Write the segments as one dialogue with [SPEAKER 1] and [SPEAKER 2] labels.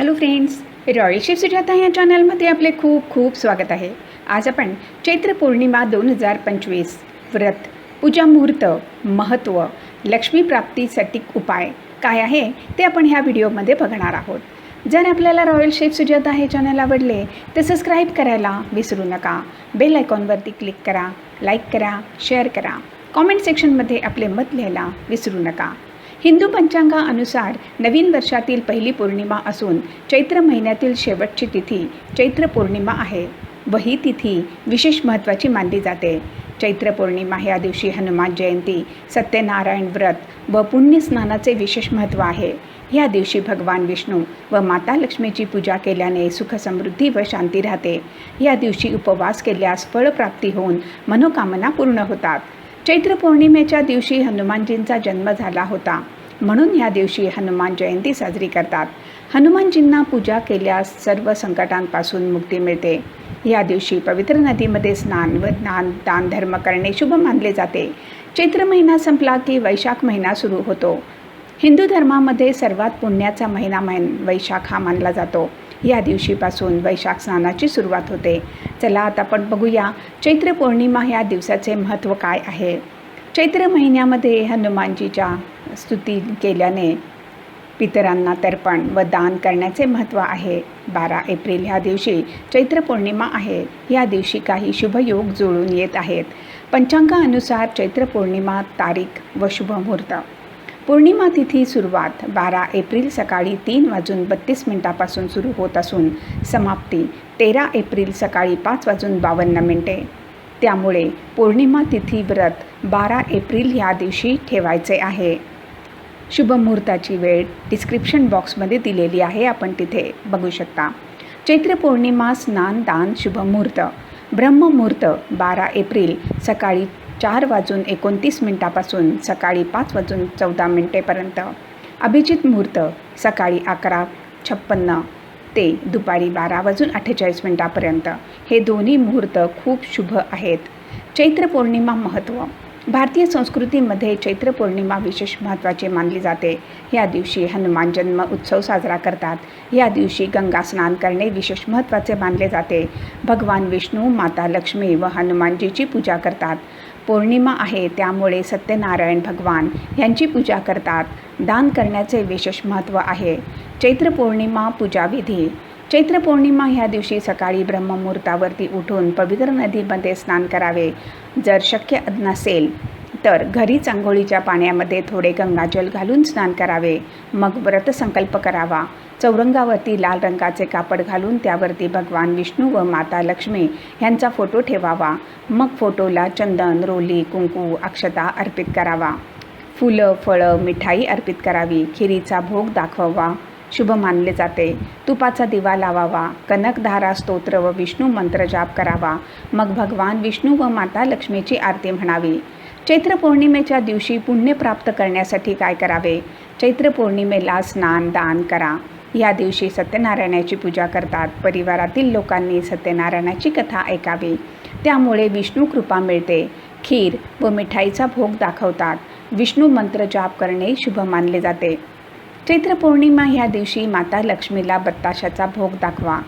[SPEAKER 1] Hello friends royal chef Sujata या चॅनलमध्ये आपले खूप खूप स्वागत आहे. आज आपण चैत्र पौर्णिमा दोन हजार पंचवीस व्रत पूजा मुहूर्त महत्त्व लक्ष्मीप्राप्तीसाठी उपाय काय आहे ते आपण ह्या व्हिडिओमध्ये बघणार आहोत. जर आपल्याला रॉयल शेफ सुजाता हे चॅनल आवडले तर सबस्क्राईब करायला विसरू नका. बेल आयकॉनवरती क्लिक करा लाईक करा शेअर करा. कॉमेंट सेक्शनमध्ये आपले मत लिहायला विसरू नका. हिंदू पंचांगानुसार नवीन वर्षातील पहिली पौर्णिमा असून चैत्र महिन्यातील शेवटची तिथी चैत्र पौर्णिमा आहे. व ही तिथी विशेष महत्त्वाची मानली जाते. चैत्र पौर्णिमा ह्या दिवशी हनुमान जयंती सत्यनारायण व्रत व पुण्यस्नानाचे विशेष महत्त्व आहे. ह्या दिवशी भगवान विष्णू व माता लक्ष्मीची पूजा केल्याने सुख समृद्धी व शांती राहते. या दिवशी उपवास केल्यास फळप्राप्ती होऊन मनोकामना पूर्ण होतात. चैत्र पौर्णिमेच्या दिवशी हनुमानजींचा जन्म झाला होता. म्हणून या दिवशी हनुमान जयंती साजरी करतात. हनुमानजींना पूजा केल्यास सर्व संकटांपासून मुक्ती मिळते. या दिवशी पवित्र नदीमध्ये स्नान व दान दान धर्म करणे शुभ मानले जाते. चैत्र महिना संपला की वैशाख महिना सुरू होतो. हिंदू धर्मामध्ये सर्वात पुण्याचा महिना महिन वैशाख हा मानला जातो. या दिवशीपासून वैशाख स्नानाची सुरुवात होते. चला आता आपण बघूया चैत्र पौर्णिमा या दिवसाचे महत्त्व काय आहे. चैत्र महिन्यामध्ये हनुमानजीच्या स्तुती केल्याने पितरांना तर्पण व दान करण्याचे महत्त्व आहे. बारा एप्रिल ह्या दिवशी चैत्र पौर्णिमा आहे. या दिवशी काही शुभयोग जुळून येत आहेत. पंचांगानुसार चैत्र पौर्णिमा तारीख व शुभमुहूर्त. पौर्णिमा तिथी सुरुवात बारा एप्रिल सकाळी तीन वाजून बत्तीस मिनिटापासून सुरू होत असून समाप्ती तेरा एप्रिल सकाळी पाच वाजून बावन्न मिनिटे. त्यामुळे पौर्णिमा तिथी व्रत बारा एप्रिल ह्या दिवशी ठेवायचे आहे. शुभमुहूर्ताची वेळ डिस्क्रिप्शन बॉक्समध्ये दिलेली आहे आपण तिथे बघू शकता. चैत्र पौर्णिमा स्नान दान शुभमुहूर्त ब्रह्ममुहूर्त बारा एप्रिल सकाळी चार वाजून एकोणतीस मिनिटापासून सकाळी पाच वाजून चौदा मिनिटेपर्यंत. अभिजित मुहूर्त सकाळी अकरा छप्पन्न ते दुपारी बारा वाजून अठ्ठेचाळीस मिनिटापर्यंत. हे दोन्ही मुहूर्त खूप शुभ आहेत. चैत्र पौर्णिमा महत्त्व भारतीय संस्कृतीमध्ये चैत्र पौर्णिमा विशेष महत्त्वाचे मानली जाते. या दिवशी हनुमान जन्म उत्सव साजरा करतात. या दिवशी गंगा स्नान करणे विशेष महत्त्वाचे मानले जाते. भगवान विष्णू माता लक्ष्मी व हनुमानजीची पूजा करतात. पौर्णिमा आहे त्यामुळे सत्यनारायण भगवान यांची पूजा करतात. दान करण्याचे विशेष महत्त्व आहे. चैत्र पौर्णिमा पूजाविधी चैत्र पौर्णिमा ह्या दिवशी सकाळी ब्रह्ममुहूर्तावरती उठून पवित्र नदीमध्ये स्नान करावे. जर शक्य नसेल तर घरीच आंघोळीच्या पाण्यामध्ये थोडे गंगाजल घालून स्नान करावे. मग व्रतसंकल्प करावा. चौरंगावरती लाल रंगाचे कापड घालून त्यावरती भगवान विष्णू व माता लक्ष्मी यांचा फोटो ठेवावा. मग फोटोला चंदन रोली कुंकू अक्षता अर्पित करावा. फुलं फळं मिठाई अर्पित करावी. खिरीचा भोग दाखवावा. शुभ मानले जाते. तुपाचा दिवा लावावा. कनकधारा स्तोत्र व विष्णू मंत्र जाप करावा. मग भगवान विष्णू व माता लक्ष्मीची आरती म्हणावी. चैत्र पौर्णिमेच्या दिवशी पुण्य प्राप्त करण्यासाठी काय करावे? चैत्र पौर्णिमेला स्नान दान करा. या दिवशी सत्यनारायणाची पूजा करतात. परिवारातील लोकांनी सत्यनारायणाची कथा ऐकावी. त्यामुळे विष्णू कृपा मिळते. खीर व मिठाईचा भोग दाखवतात. विष्णू मंत्र जाप करणे शुभ मानले जाते. चैत्र पौर्णिमा ह्या दिवशी माता लक्ष्मीला बत्ताशाचा भोग दाखवा.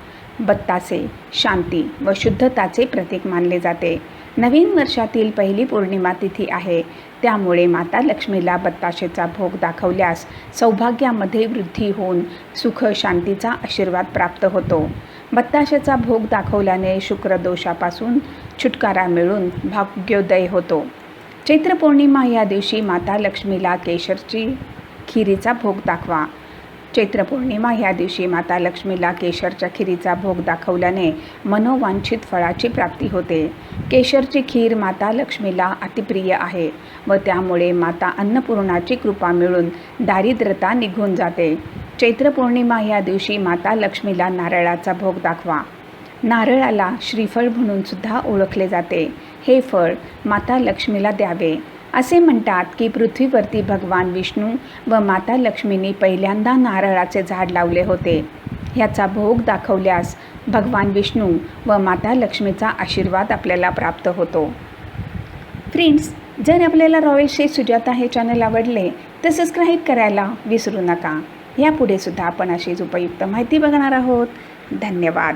[SPEAKER 1] बत्तासे शांती व शुद्धताचे प्रतीक मानले जाते. नवीन वर्षातील पहिली पौर्णिमा तिथी आहे. त्यामुळे माता लक्ष्मीला बत्ताशेचा भोग दाखवल्यास सौभाग्यामध्ये वृद्धी होऊन सुख शांतीचा आशीर्वाद प्राप्त होतो. बत्ताशेचा भोग दाखवल्याने शुक्रदोषापासून छुटकारा मिळून भाग्योदय होतो. चैत्र पौर्णिमा या दिवशी माता लक्ष्मीला केशरची खिरीचा भोग दाखवा. चैत्र पौर्णिमा ह्या दिवशी माता लक्ष्मीला केशरच्या खिरीचा भोग दाखवल्याने मनोवांछित फळाची प्राप्ती होते. केशरची खीर माता लक्ष्मीला अतिप्रिय आहे व त्यामुळे माता अन्नपूर्णाची कृपा मिळून दारिद्रता निघून जाते. चैत्र पौर्णिमा ह्या दिवशी माता लक्ष्मीला नारळाचा भोग दाखवा. नारळाला श्रीफळ म्हणून सुद्धा ओळखले जाते. हे फळ माता लक्ष्मीला द्यावे. असे म्हणतात की पृथ्वीवरती भगवान विष्णू व माता लक्ष्मीने पहिल्यांदा नारळाचे झाड लावले होते. ह्याचा भोग दाखवल्यास भगवान विष्णू व माता लक्ष्मीचा आशीर्वाद आपल्याला प्राप्त होतो. फ्रेंड्स जर आपल्याला रॉयल शे सुजाता हे चॅनल आवडले तर सबस्क्राईब करायला विसरू नका. यापुढे सुद्धा आपण अशीच उपयुक्त माहिती बघणार आहोत. धन्यवाद.